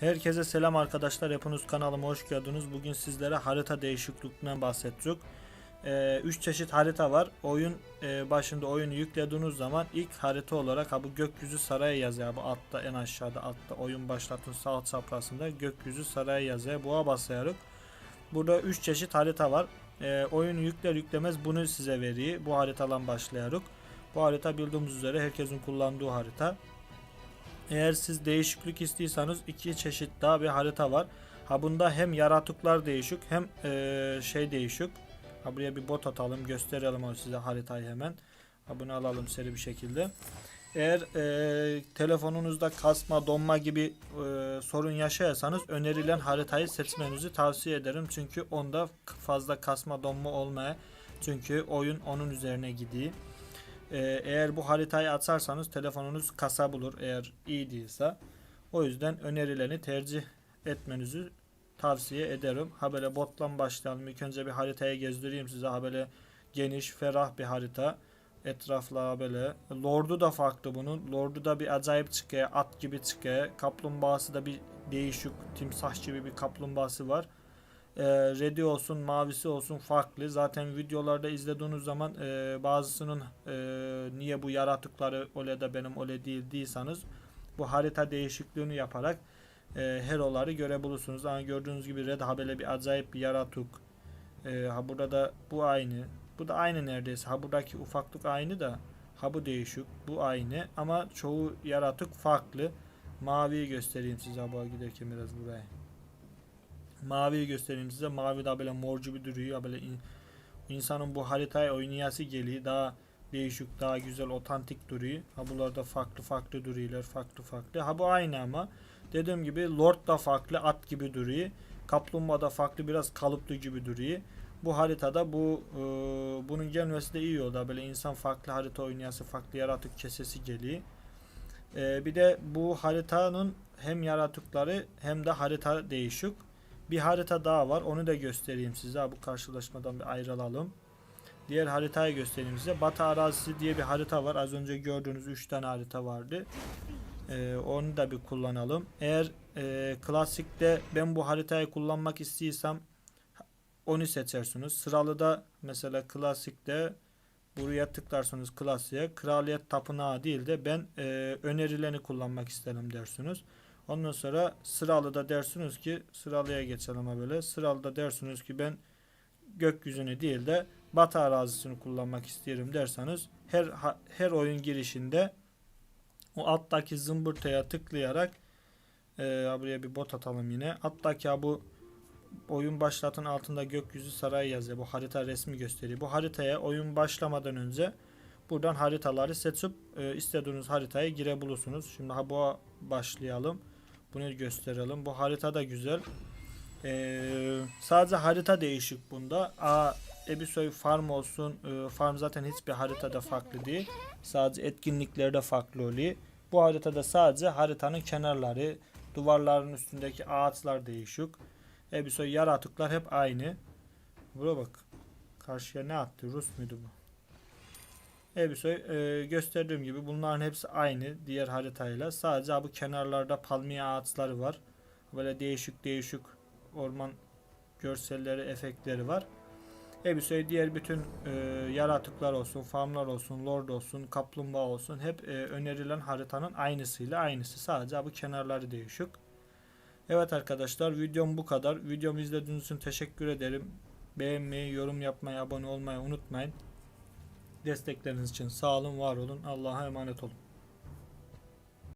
Herkese selam arkadaşlar. Hepiniz kanalıma hoş geldiniz. Bugün sizlere harita değişikliğinden bahsedecek. 3 çeşit harita var. Oyun e, başında oyunu yüklediğiniz zaman ilk harita olarak bu gökyüzü sarayı yazıyor. Bu altta en aşağıda altta oyun başlatın sağ alt çaprazında gökyüzü sarayı yazıyor. Buna basıyoruz. Burada 3 çeşit harita var. E, oyunu yükler yüklemez bunu size veriyor. Bu haritadan başlayarak. Bu harita bildiğimiz üzere herkesin kullandığı harita. Eğer siz değişiklik istiyorsanız iki çeşit daha bir harita var. Ha bunda hem yaratıklar değişik hem eee, şey değişik. Ha buraya bir bot atalım gösterelim o size haritayı hemen. Ha bunu alalım seri bir şekilde. Eğer eee, telefonunuzda kasma, donma gibi eee, sorun yaşarsanız önerilen haritayı seçmenizi tavsiye ederim. Çünkü onda fazla kasma, donma olmaya. Çünkü oyun onun üzerine gidiyor. Ee, eğer bu haritayı açarsanız telefonunuz kasa bulur eğer iyi değilse. O yüzden önerilerini tercih etmenizi tavsiye ederim. Ha böyle bottan başlayalım. İlk önce bir haritaya gezdireyim size. Ha böyle geniş, ferah bir harita. Etrafla böyle. Lord'u da farklı bunun. Lord'u da bir acayip çıkıyor. At gibi çıkıyor. Kaplumbağası da bir değişik. Timsah gibi bir kaplumbağası var. Ee, Red'i olsun, mavisi olsun farklı. Zaten videolarda izlediğiniz zaman e, bazısının e, niye bu yaratıkları öyle de benim öyle değil diyorsanız bu harita değişikliğini yaparak e, hero'ları görebilirsiniz. Ama gördüğünüz gibi Red ha bir acayip bir yaratık. E, ha burada da bu aynı. Bu da aynı neredeyse. Ha buradaki ufaklık aynı da ha bu değişik. Bu aynı ama çoğu yaratık farklı. Maviyi göstereyim size bu giderken biraz buraya. Maviyi göstereyim size. Mavi de böyle morcu bir duruyor. Böyle in- insanın bu haritayı oynayası geliyor. Daha değişik, daha güzel, otantik duruyor. Ha bunlarda farklı farklı duruyorlar. Farklı farklı. Ha bu aynı ama. Dediğim gibi Lord da farklı at gibi duruyor. Kaplumbağa da farklı biraz kalıplı gibi duruyor. Bu haritada bu e, bunun gelmesi de iyi oldu. Böyle insan farklı harita oynayası, farklı yaratık kesesi geliyor. E, bir de bu haritanın hem yaratıkları hem de harita değişik. Bir harita daha var. Onu da göstereyim size. Bu karşılaşmadan bir ayrılalım. Diğer haritayı göstereyim size. Batı arazisi diye bir harita var. Az önce gördüğünüz 3 tane harita vardı. Ee, onu da bir kullanalım. Eğer e, klasikte ben bu haritayı kullanmak istiyorsam onu seçersiniz. Sıralıda mesela klasikte buraya tıklarsınız klasiğe. Kraliyet tapınağı değil de ben e, önerileni kullanmak isterim dersiniz. Ondan sonra sıralı da dersiniz ki sıralıya geçelim böyle. Sıralı da dersiniz ki ben gökyüzünü değil de batı arazisini kullanmak istiyorum derseniz her her oyun girişinde o alttaki zımbırtaya tıklayarak e, buraya bir bot atalım yine. Alttaki bu oyun başlatın altında gökyüzü sarayı yazıyor. Bu harita resmi gösteriyor. Bu haritaya oyun başlamadan önce buradan haritaları seçip e, istediğiniz haritaya girebilirsiniz. Şimdi ha bu başlayalım. Bunu gösterelim. Bu harita da güzel. Ee, sadece harita değişik bunda. A Ebisoy Farm olsun. e, farm zaten hiçbir haritada farklı değil. Sadece etkinlikleri de farklı oluyor. Bu haritada sadece haritanın kenarları, duvarların üstündeki ağaçlar değişik. Ebisoy yaratıklar hep aynı. Buraya bak. Karşıya ne attı? Rus muydu bu? Ebisoy e, gösterdiğim gibi bunların hepsi aynı diğer haritayla. Sadece bu kenarlarda palmiye ağaçları var. Böyle değişik değişik orman görselleri, efektleri var. Ebisoy diğer bütün e, yaratıklar olsun, farmlar olsun, lord olsun, kaplumbağa olsun hep e, önerilen haritanın aynısıyla aynısı. Sadece bu kenarları değişik. Evet arkadaşlar videom bu kadar. Videomu izlediğiniz için teşekkür ederim. Beğenmeyi, yorum yapmayı, abone olmayı unutmayın. Destekleriniz için sağ olun, var olun. Allah'a emanet olun.